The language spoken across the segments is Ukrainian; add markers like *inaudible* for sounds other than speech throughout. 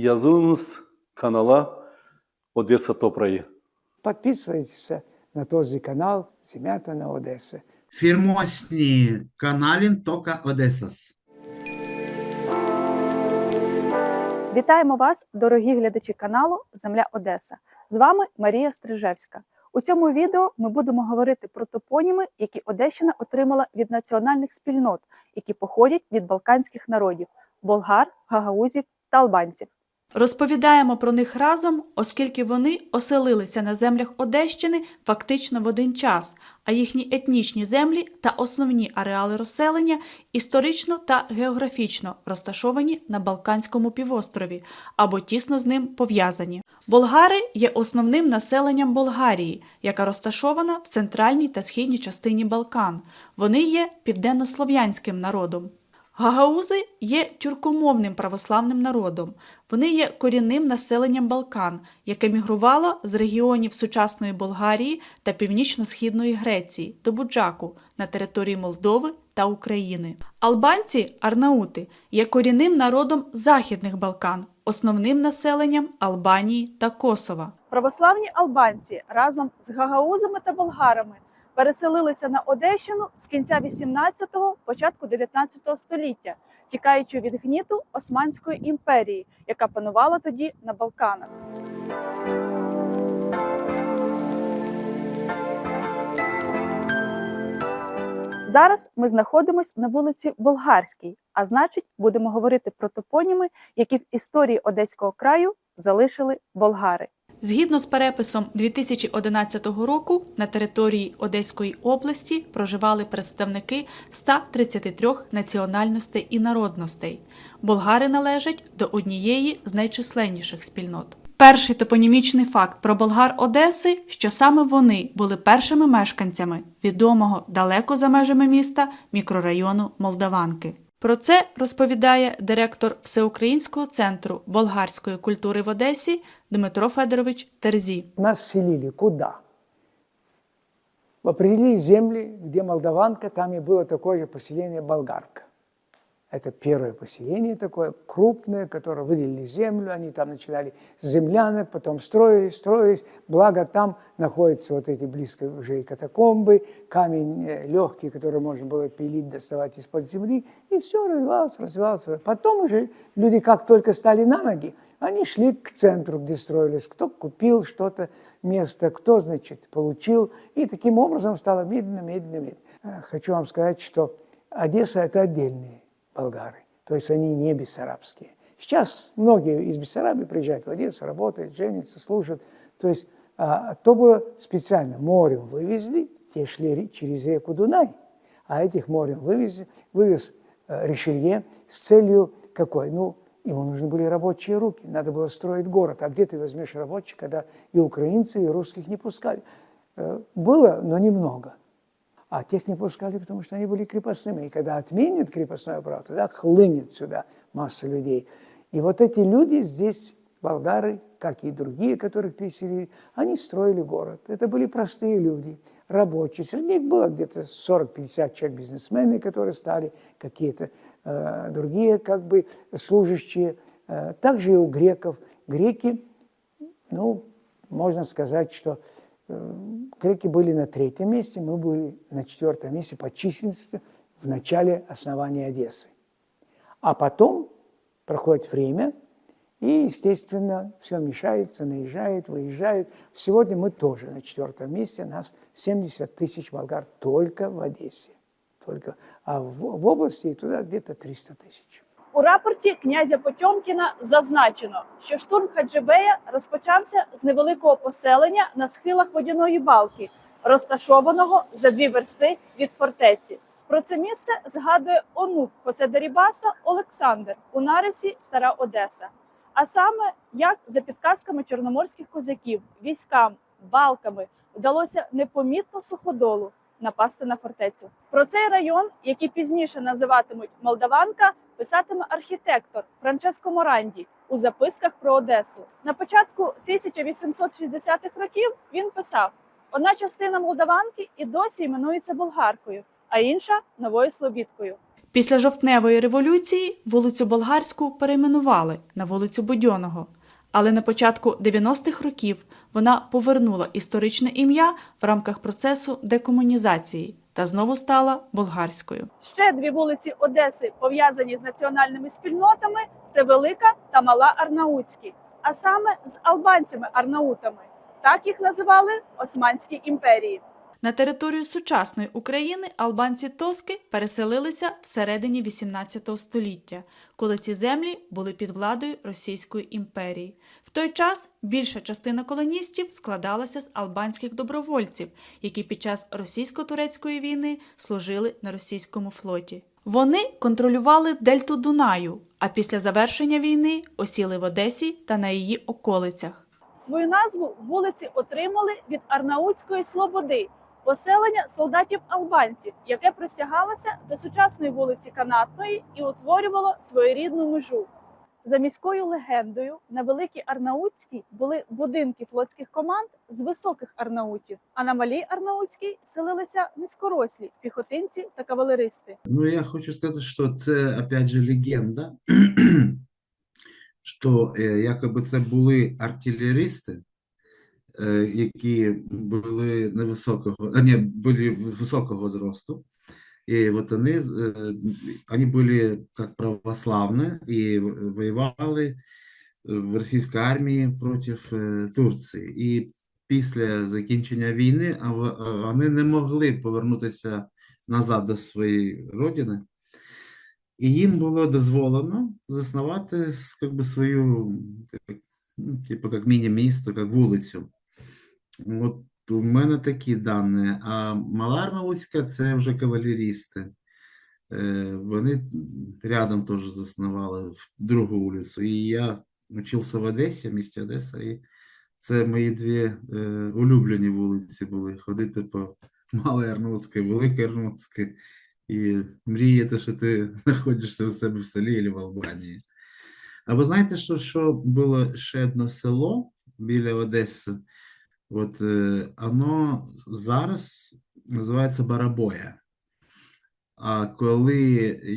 Yazılınız kanala Odessa Toprağı. Подписывайтесь на тот же канал Семятина Одессы. Фірмосні каналін Тока Одесас. Вітаємо вас, дорогі глядачі каналу Земля Одеса. З вами Марія Стрижевська. У цьому відео ми будемо говорити про топоніми, які Одещина отримала від національних спільнот, які походять від балканських народів болгар, гагаузів та албанців. Розповідаємо про них разом, оскільки вони оселилися на землях Одещини фактично в один час, а їхні етнічні землі та основні ареали розселення історично та географічно розташовані на Балканському півострові або тісно з ним пов'язані. Болгари є основним населенням Болгарії, яка розташована в центральній та східній частині Балкан. Вони є південнослов'янським народом. Гагаузи є тюркомовним православним народом. Вони є корінним населенням Балкан, яке мігрувало з регіонів сучасної Болгарії та північно-східної Греції до Буджаку на території Молдови та України. Албанці арнаути є корінним народом Західних Балкан, основним населенням Албанії та Косова. Православні албанці разом з гагаузами та болгарами переселилися на Одещину з кінця 18-го, початку 19 століття, тікаючи від гніту Османської імперії, яка панувала тоді на Балканах. Зараз ми знаходимося на вулиці Болгарській, а значить, будемо говорити про топоніми, які в історії Одеського краю залишили болгари. Згідно з переписом 2011 року на території Одеської області проживали представники 133 національностей і народностей. Болгари належать до однієї з найчисленніших спільнот. Перший топонімічний факт про болгар Одеси, що саме вони були першими мешканцями відомого далеко за межами міста мікрорайону Молдаванки. Про це розповідає директор Всеукраїнського центру болгарської культури в Одесі Дмитро Федорович Терзі. Нас селили куда? Определили земли, где Молдаванка, там и было такое же поселение Болгарка. Это первое поселение такое крупное, которое выделили землю, они там начинали с землянок, потом строились, строились. Благо там находятся вот эти близко уже и катакомбы, камень э, легкий, который можно было пилить, доставать из-под земли. И все развивалось, развивалось. Потом уже люди как только стали на ноги, они шли к центру, где строились. Кто купил что-то, место, кто, значит, получил. И таким образом стало медленно, медленно, медленно. Э, Хочу вам сказать, что Одесса – это отдельные болгары. То есть они не бессарабские. Сейчас многие из Бессарабии приезжают в Одессу, работают, женятся, служат. То есть а, то было специально морем вывезли, те шли ре- через реку Дунай, а этих морем вывезли, вывез э, Ришелье с целью какой? Ну, ему нужны были рабочие руки, надо было строить город. А где ты возьмешь рабочих, когда и украинцы, и русских не пускали? Э, Было, но немного. А тех не пускали, потому что они были крепостными. И когда отменят крепостное право, тогда хлынет сюда масса людей. И вот эти люди здесь, болгары, как и другие, которых переселили, они строили город. Это были простые люди, рабочие. Среди них было где-то 40-50 человек бизнесмены, которые стали какие-то другие как бы служащие. Э, также и у греков. Греки, ну, можно сказать, что э, греки были на третьем месте, мы были на четвертом месте по численности в начале основания Одессы. А потом проходит время, и, естественно, все мешается, наезжает, выезжает. Сегодня мы тоже на четвертом месте, нас 70 тысяч болгар только в Одессе. Только. А в, в области туда где-то 300 тысяч. У рапорті князя Потьомкіна зазначено, що штурм Хаджибея розпочався з невеликого поселення на схилах водяної балки, розташованого за дві версти від фортеці. Про це місце згадує онук Хосе Дарібаса Олександр у нарисі Стара Одеса. А саме як за підказками чорноморських козаків, військам, балками вдалося непомітно суходолу напасти на фортецю. Про цей район, який пізніше називатимуть Молдаванка, писатиме архітектор Франческо Моранді у записках про Одесу. На початку 1860-х років він писав: одна частина Молдаванки і досі іменується болгаркою, а інша новою Слобідкою. Після жовтневої революції вулицю Болгарську перейменували на вулицю Будьоного. Але на початку 90-х років вона повернула історичне ім'я в рамках процесу декомунізації та знову стала болгарською. Ще дві вулиці Одеси пов'язані з національними спільнотами: це Велика та Мала Арнаутські, а саме з албанцями-арнаутами. Так їх називали Османській імперії. На територію сучасної України албанці Тоски переселилися всередині 18 століття, коли ці землі були під владою Російської імперії. В той час більша частина колоністів складалася з албанських добровольців, які під час російсько-турецької війни служили на російському флоті. Вони контролювали дельту Дунаю, а після завершення війни осіли в Одесі та на її околицях. Свою назву вулиці отримали від Арнаутської Слободи, поселення солдатів-албанців, яке простягалося до сучасної вулиці Канатної і утворювало своєрідну межу. За міською легендою, на Великій Арнаутській були будинки флотських команд з високих арнаутів, а на Малій Арнаутській селилися низькорослі піхотинці та кавалеристи. Ну, я хочу сказати, що це, опять же, легенда, *clears throat* що е, якоби це були артилерісти, е, які були невисокого, а, ні, були високого зросту. И вот они, э, они были как православные и воювали в російській армії проти е, Турції. І після закінчення війни а в- а вони не могли повернутися назад до своєї родини. І їм було дозволено заснувати с- как би, свою, так, ну, типу, як міні-місто, як вулицю. От у мене такі дані. А Мала Арнаутська – це вже кавалерісти. Е, Вони рядом теж заснували другу вулицю. І я вчився в Одесі, в місті Одеса, і це мої дві е, улюблені вулиці були. Ходити по Малій Арнаутській, Великій Арнаутській і мріяти, що ти *laughs* знаходишся у себе в селі або в Албанії. А ви знаєте, що, що було ще одне село біля Одеси? От е, оно зараз називається Барабоя. А коли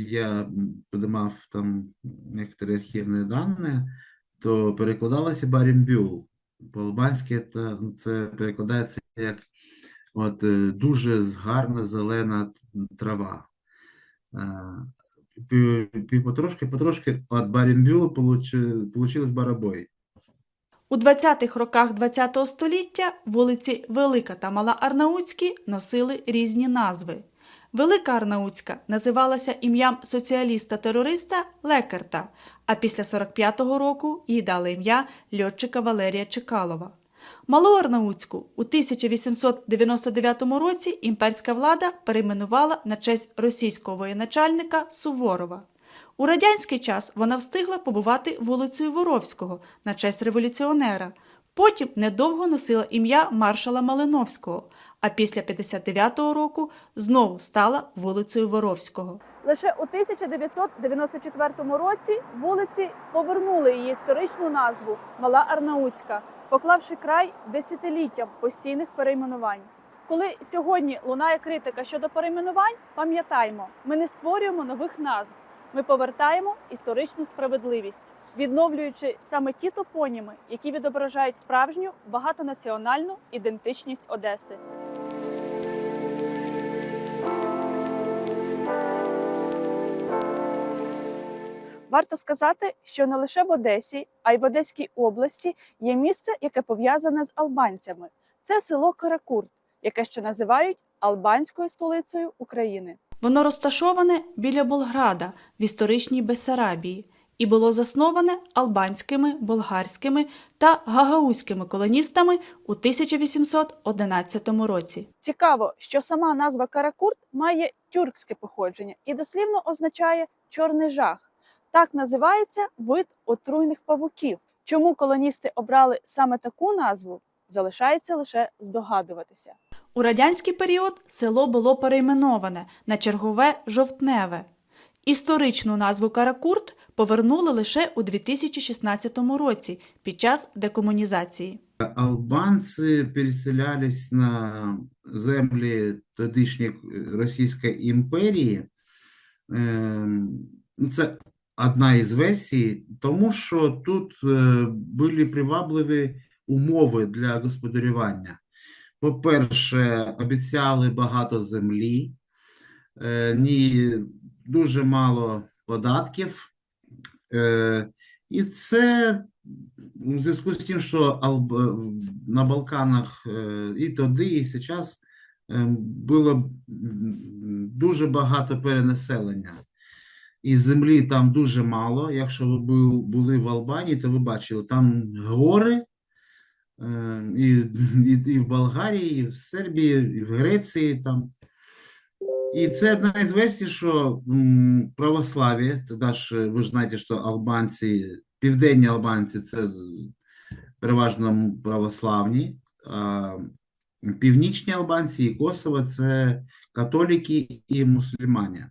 я подимав там некоторі архівні дані, то перекладалося Барімбюл. По-албанськи це, перекладається як от, е, дуже гарна зелена трава. Е, пі- пі- Потрошки, потрошки від Барімбюл получилось Барабой. У 20-х роках ХХ століття вулиці Велика та Мала Арнаутські носили різні назви. Велика Арнаутська називалася ім'ям соціаліста-терориста Лекерта, а після 45-го року їй дали ім'я льотчика Валерія Чекалова. Малу Арнаутську у 1899 році імперська влада перейменувала на честь російського воєначальника Суворова. У радянський час вона встигла побувати вулицею Воровського на честь революціонера. Потім недовго носила ім'я маршала Малиновського, а після 59-го року знову стала вулицею Воровського. Лише у 1994 році вулиці повернули її історичну назву Мала Арнаутська, поклавши край десятиліттям постійних перейменувань. Коли сьогодні лунає критика щодо перейменувань, пам'ятаймо, ми не створюємо нових назв. Ми повертаємо історичну справедливість, відновлюючи саме ті топоніми, які відображають справжню багатонаціональну ідентичність Одеси. Варто сказати, що не лише в Одесі, а й в Одеській області є місце, яке пов'язане з албанцями. Це село Каракурт, яке ще називають албанською столицею України. Воно розташоване біля Болграда в історичній Бессарабії і було засноване албанськими, болгарськими та гагаузькими колоністами у 1811 році. Цікаво, що сама назва Каракурт має тюркське походження і дослівно означає чорний жах. Так називається вид отруйних павуків. Чому колоністи обрали саме таку назву, залишається лише здогадуватися. У радянський період село було перейменоване на чергове жовтневе. Історичну назву Каракурт повернули лише у 2016 році під час декомунізації. Албанці переселялись на землі тодішньої Російської імперії Ем, ну, Це одна із версій, тому що тут е, були привабливі умови для господарювання. По-перше, обіцяли багато землі, е, ні, дуже мало податків. Е, І це у зв'язку з тим, що на Балканах е, і тоді, і зараз було дуже багато перенаселення. І землі там дуже мало. Якщо ви були в Албанії, то ви бачили, там гори, е, і, *laughs* і, і в Болгарії, і в Сербії, і в Греції там. І це одна із версій, що православ'я, тоді ж ви ж знаєте, що албанці, південні албанці це переважно православні, а північні албанці і Косово це католіки і мусульмані.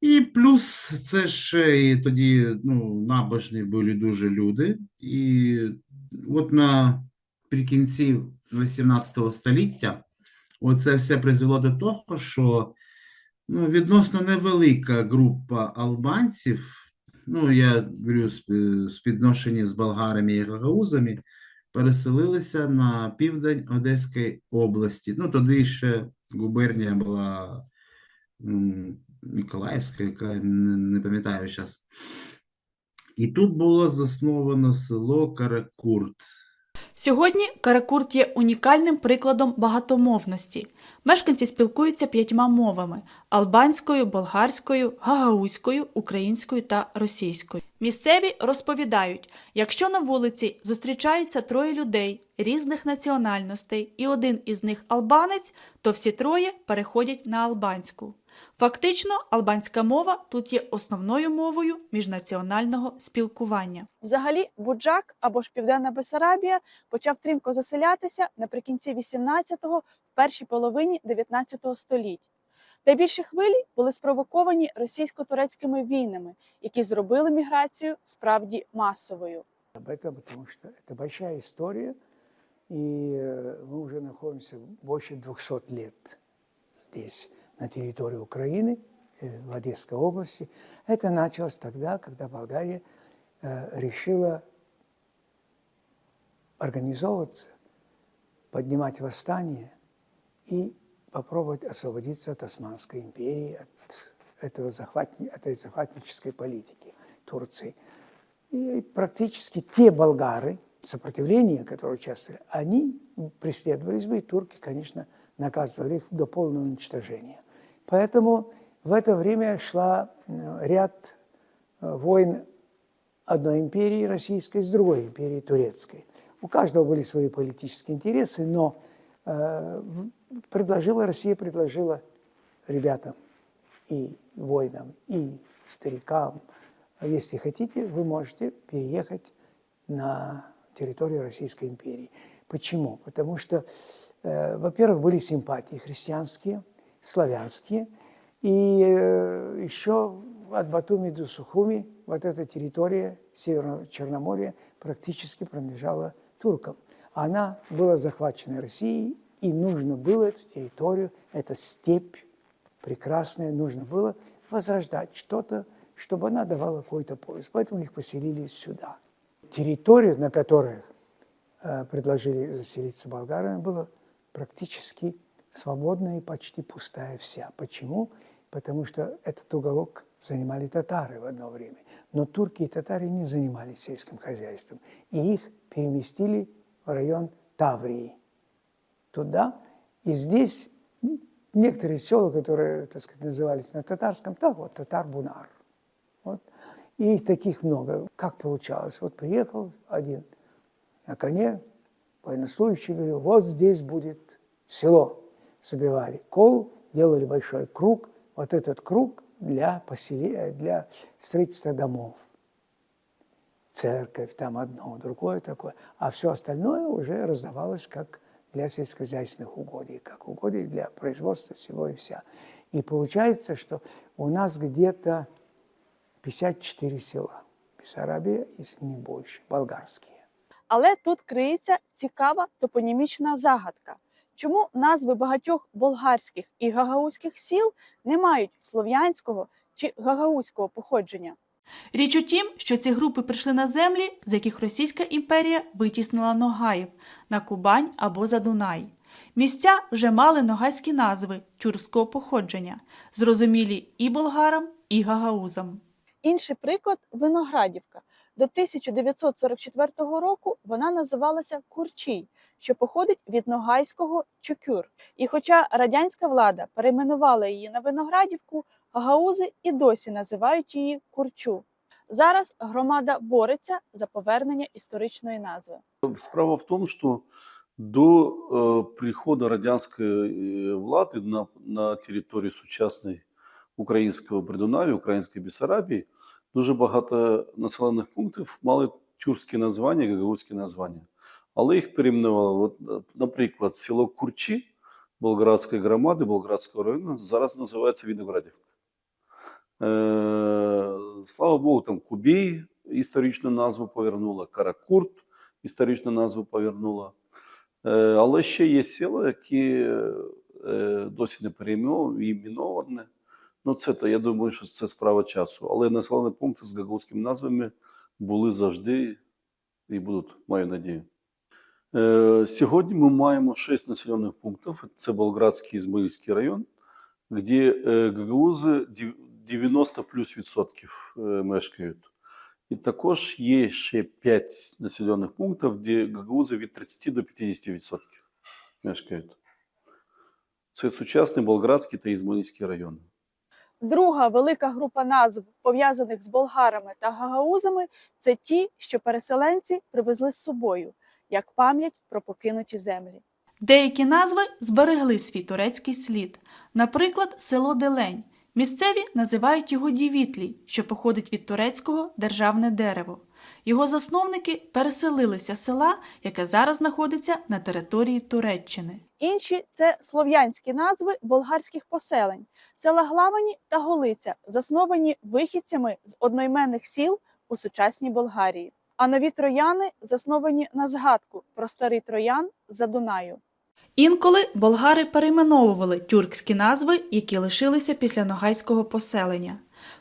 І плюс це ще і тоді ну, набожні були дуже люди. І от наприкінці 18 століття оце все призвело до того, що ну, відносно невелика група албанців, ну я говорю з, з з болгарами і гагаузами, переселилися на південь Одеської області. Ну, тоді ще губернія була Миколаївська, яка не, не пам'ятаю зараз. І тут було засновано село Каракурт. Сьогодні Каракурт є унікальним прикладом багатомовності. Мешканці спілкуються п'ятьма мовами: албанською, болгарською, гагаузькою, українською та російською. Місцеві розповідають, якщо на вулиці зустрічаються троє людей різних національностей, і один із них албанець, то всі троє переходять на албанську. Фактично, албанська мова тут є основною мовою міжнаціонального спілкування. Взагалі, Буджак або ж Південна Бесарабія почав стрімко заселятися наприкінці 18-го, в першій половині 19 століть. Найбільші хвилі були спровоковані російсько-турецькими війнами, які зробили міграцію справді масовою. об этом, потому что это большая история, и э, мы уже находимся больше 200 лет здесь, На территории Украины, э, в Одесской области. Это началось тогда, когда Болгария э, решила организовываться, поднимать восстание и попробовать освободиться от Османской империи, от, этого захватни- этой захватнической политики Турции. И практически те болгары, сопротивление, которые участвовали, они преследовались бы, и турки, конечно, наказывали их до полного уничтожения. Поэтому в это время шла э, ряд э, войн одной империи российской с другой империей турецкой. У каждого были свои политические интересы, но э, предложила, Россия предложила ребятам и воинам, и старикам, если хотите, вы можете переехать на территорию Российской империи. Почему? Потому что, э, во-первых, были симпатии христианские, славянские, и э, еще от Батуми до Сухуми вот эта территория Северного Черноморья практически принадлежала туркам. Она была захвачена Россией, и нужно было эту территорию, эта степь прекрасная, нужно было возрождать что-то, чтобы она давала какой-то пользу. Поэтому их поселили сюда. Территория, на которой э, предложили заселиться болгарами, была практически свободная и почти пустая вся. Почему? Потому что этот уголок занимали татары в одно время. Но турки и татары не занимались сельским хозяйством. И их переместили в район Таврии. Туда. И здесь некоторые села, которые, так сказать, назывались на татарском, так вот, татар-бунар. Вот. И их таких много. Как получалось? Вот приехал один на коне, военнослужащий говорил, вот здесь будет село Собивали кол, делали большой круг. Вот этот круг для, поселения, для строительства домов. Церковь, там одно, другое такое. А все остальное уже раздавалось как для сельскохозяйственных угодий, как угодий для производства всего и вся. И получается, что у нас где-то 54 села. Бессарабия, если не больше, болгарские. Але тут криється цікава топонімічна загадка. Чому назви багатьох болгарських і гагаузьких сіл не мають слов'янського чи гагаузького походження. Річ у тім, що ці групи прийшли на землі, з яких Російська імперія витіснила Ногаїв на Кубань або за Дунай. Місця вже мали ногайські назви тюркського походження, зрозумілі і болгарам, і гагаузам. Інший приклад Виноградівка. До 1944 року вона називалася Курчій, що походить від ногайського чукюр. І хоча радянська влада перейменувала її на Виноградівку, гаузи і досі називають її Курчу. Зараз громада бореться за повернення історичної назви. Справа в том, что до э, прихода радянской э, влады на, на території сучасної українського Придунав'я, української Бессарабії, дуже багато населених пунктів мали тюркські названня, гагаузькі названня. Але їх перейменували. От, е, наприклад, село Курчі Болградської громади, Болградського району зараз називається Виноградівка. Е, слава Богу, там Кубій історичну назву повернула, Каракурт історичну назву повернула. Е, але ще є села, які е, досі не перейменовані. Ну, це я думаю, що це справа часу. Але населені пункти з гагаузькими назвами були завжди і будуть, маю надію. Е, Сьогодні ми маємо шість населених пунктів. Це Болградський і Ізмаїльський район, де е, гагаузи 90 плюс відсотків е, мешкають. І також є ще 5 населених пунктів, де гагаузи від 30 до 50 відсотків мешкають. Це сучасний Болградський та Ізмаїльський райони. Друга велика група назв, пов'язаних з болгарами та гагаузами, це ті, що переселенці привезли з собою, як пам'ять про покинуті землі. Деякі назви зберегли свій турецький слід. Наприклад, село Делень. Місцеві називають його Дівітлі, що походить від турецького державне дерево. Його засновники переселилися з села, яке зараз знаходиться на території Туреччини. Інші це слов'янські назви болгарських поселень, села Главані та Голиця, засновані вихідцями з одноіменних сіл у сучасній Болгарії. А нові трояни засновані на згадку про старий троян за Дунаю. Інколи болгари перейменовували тюркські назви, які лишилися після ногайського поселення.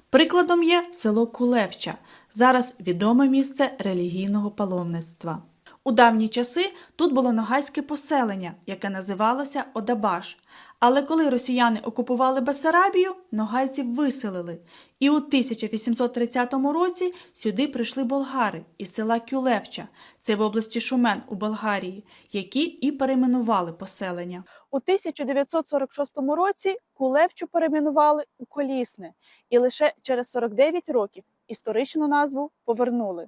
Прикладом є село Кулевча, зараз відоме місце релігійного паломництва. У давні часи тут було ногайське поселення, яке називалося Одабаш. Але коли росіяни окупували Бессарабію, ногайців виселили. І у 1830 році сюди прийшли болгари із села Кюлевча, це в області Шумен у Болгарії, які і перейменували поселення. У 1946 році Кулевчу перейменували у Колісне, і лише через 49 років історичну назву повернули.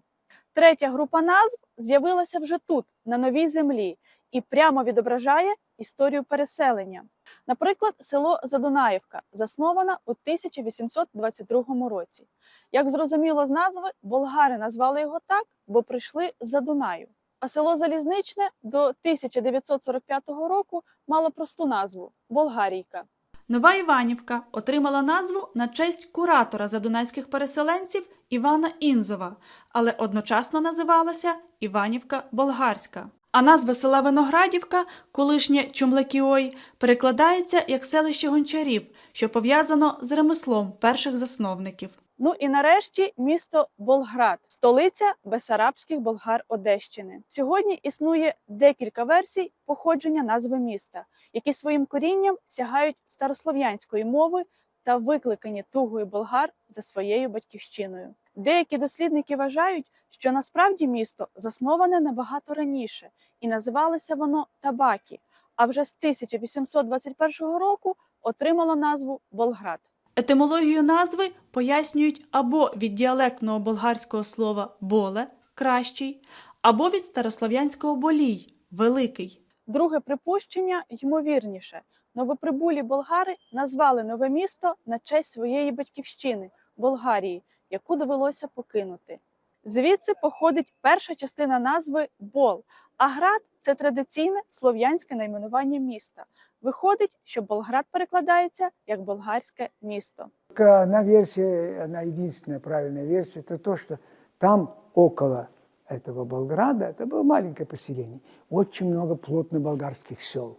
Третя група назв з'явилася вже тут, на новій землі, і прямо відображає історію переселення. Наприклад, село Задунаївка заснована у 1822 році. Як зрозуміло з назви, болгари назвали його так, бо прийшли з-за Дунаю. А село Залізничне до 1945 року мало просту назву Болгарійка. Нова Іванівка отримала назву на честь куратора задунайських переселенців Івана Інзова, але одночасно називалася Іванівка Болгарська. А назва села Виноградівка, колишнє Чумлекіой, перекладається як селище гончарів, що пов'язано з ремеслом перших засновників. Ну і нарешті місто Болград, столиця бесарабських болгар Одещини. Сьогодні існує декілька версій походження назви міста, які своїм корінням сягають старослов'янської мови та викликані тугою болгар за своєю батьківщиною. Деякі дослідники вважають, що насправді місто засноване набагато раніше і називалося воно Табакі, а вже з 1821 року отримало назву Болград. Етимологію назви пояснюють або від діалектного болгарського слова боле кращий, або від старослов'янського болій великий. Друге припущення ймовірніше. Новоприбулі болгари назвали нове місто на честь своєї батьківщини Болгарії, яку довелося покинути. Звідси походить перша частина назви Бол, а град це традиційне слов'янське найменування міста. Виходить, що Болград перекладається як болгарське місто. Одна версия, она единственная правильная версия, это то, что там около этого Болграда, это было маленькое поселение, очень много плотно болгарских сел.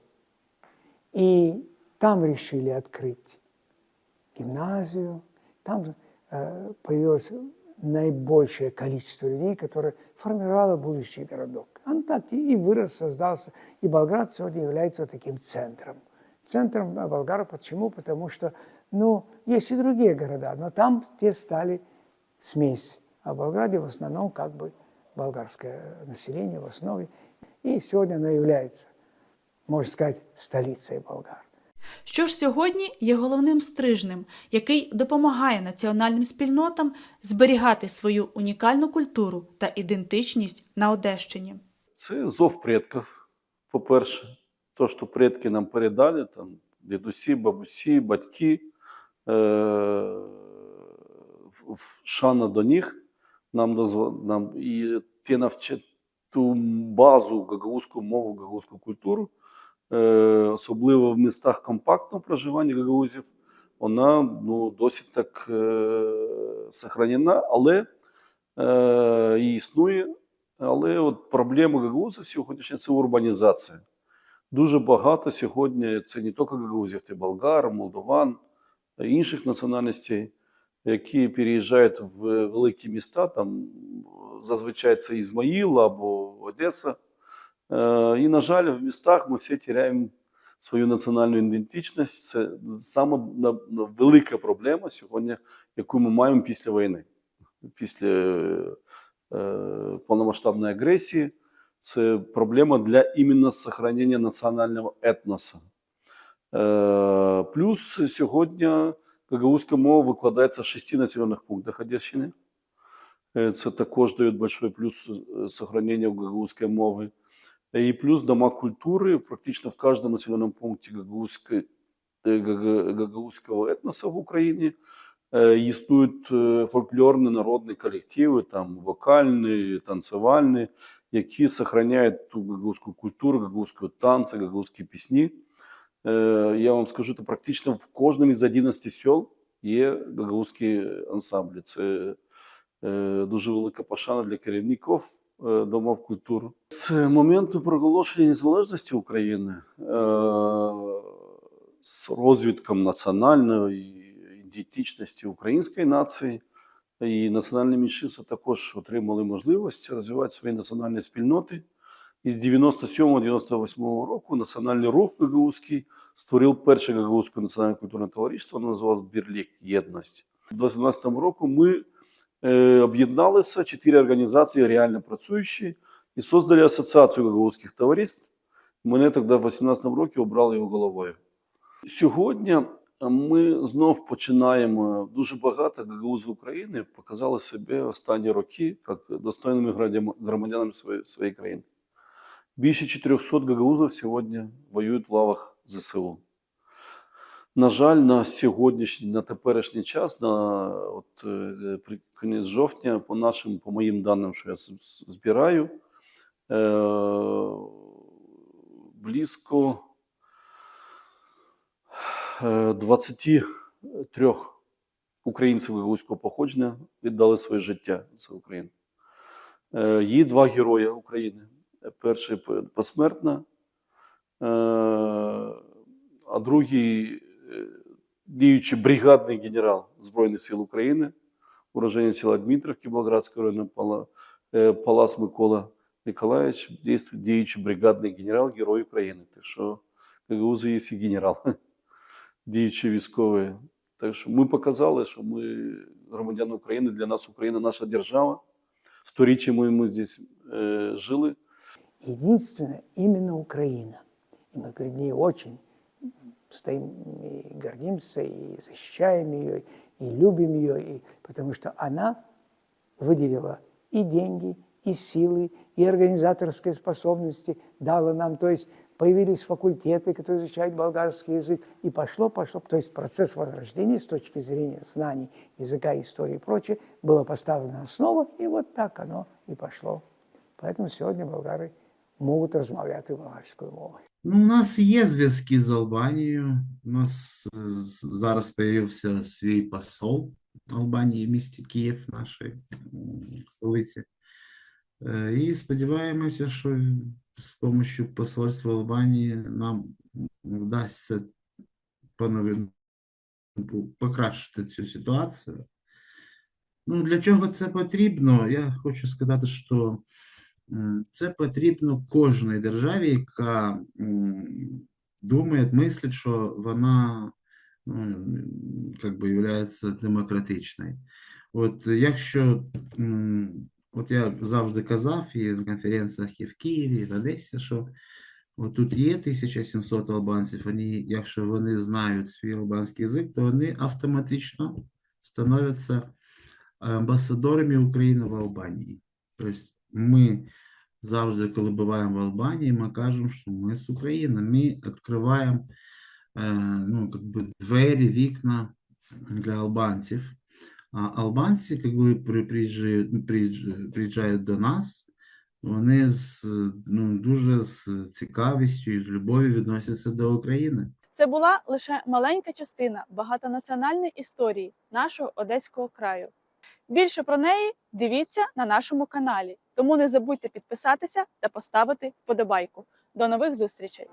И там решили открыть гимназию, там э, появилось наибольшее количество людей, которое формировало будущий городок. Он так и, и вырос, создался. И Болград сегодня является вот таким центром. Центром э, Болгара почему? Потому что, ну, есть и другие города, но там те стали смесь. А в Болграде в основном как бы болгарское население в основе. И сегодня оно является, можно сказать, столицей Болгар. Що ж сьогодні є головним стрижнем, який допомагає національним спільнотам зберігати свою унікальну культуру та ідентичність на Одещині. Це зов предків. По-перше, то, що предки нам передали, там, дідусі, бабусі, батьки, е- шана до них нам, дозва- нам і ті навчать ту базу гагаузьку мову, гагаузьку культуру, е- особливо в містах компактного проживання гагаузів, вона ну, досить так е- сохранена, але е- і існує. Але от проблема гагаузів сьогоднішня це урбанізація. Дуже багато сьогодні це не тільки гагаузів, це болгар, молдован, е, інших національностей, які переїжджають в великі міста, там зазвичай це Ізмаїл або Одеса. Е, І, на жаль, в містах ми всі теряємо свою національну ідентичність. Це саме велика проблема сьогодні, яку ми маємо після війни. Після е, повномасштабної агресії. Це проблема для іменно сохранення національного етноса. Е, Плюс сьогодні гагаузька мова викладається в шести населених пунктах Одещини. Е, Це також дає большой плюс е, сохраненню гагаузької мови. І плюс дома культури практично в кожному населеному пункті гагаузької, е, гага- гагаузького етноса в Україні е, існують е, фольклорні народні колективи, там вокальні, танцювальні, які сохраняють ту гагаузьку культуру, гагаузьку танці, гагаузькі пісні. Е, Я вам скажу, то практично в кожному із 11 сел є гагаузькі ансамблі. Це е, дуже велика пошана для керівників е, домов культури. З моменту проголошення незалежності України е, з розвитком національної ідентичності української нації і національні меншинства також отримали можливість розвивати свої національні спільноти. І з 97-98 року національний рух гагаузький створив перше гагаузьке національне культурне товариство, воно називалось Бірлік Єдність. У 2018 року ми е, об'єдналися, чотири організації реально працюючі, і создали Асоціацію гагаузьких товариств. Мене тоді в 18 році обрали його головою. Сьогодні ми знов починаємо дуже багато гагаузів України показали себе останні роки як достойними громадянами своєї, своєї країни. Більше 400 гагаузів сьогодні воюють в лавах ЗСУ. На жаль, на сьогоднішній, на теперішній час, на от, е, при кінець жовтня, по нашим, по моїм даним, що я збираю, е, близько 23 українців гагаузького походження віддали своє життя за Україну. Е, Є два герої України. Перший посмертно, е, а другий е, діючий бригадний генерал Збройних сил України, уроженець села Дмитровки Болградського району е, Палас Микола Николаевич, діючий бригадний генерал, герой України. Так що Гагаузи є і генерал, *laughs* діючий військовий. Так що ми показали, що ми громадяни України, для нас Україна наша держава. Сторіччями ми здесь е, жили. Единственное, именно Украина. И мы перед ней очень стоим и гордимся, и защищаем ее, и любим ее, и, потому что она выделила и деньги, и силы, и организаторские способности дала нам. То есть появились факультеты, которые изучают болгарский язык, и пошло, пошло. То есть процесс возрождения с точки зрения знаний языка, истории и прочее была поставлена основа, и вот так оно и пошло. Поэтому сегодня болгары можуть розмовляти болгарською мовою. Ну, у нас є зв'язки з Албанією. У нас е, з- зараз появився свій посол Албанії в місті Київ, нашої м, столиці. Е, І сподіваємося, що з допомогою посольства Албанії нам вдасться типу, покращити цю ситуацію. Ну, для чого це потрібно? Я хочу сказати, що це потрібно кожній державі, яка думає, мислить, що вона ну, би являється демократичною. От якщо, от я завжди казав і на конференціях і в Києві, і в Одесі, що от тут є 1700 албанців, вони, якщо вони знають свій албанський язик, то вони автоматично становляться амбасадорами України в Албанії. Тобто ми завжди, коли буваємо в Албанії, ми кажемо, що ми з України. Ми відкриваємо е, ну, двері, вікна для албанців. Албанці, коли при- приїжджають, приїжджають- приїжджають до нас, вони з, ну, дуже з цікавістю і з любов'ю відносяться до України. Це була лише маленька частина багатонаціональної історії нашого одеського краю. Більше про неї дивіться на нашому каналі. Тому не забудьте підписатися та поставити вподобайку. До нових зустрічей!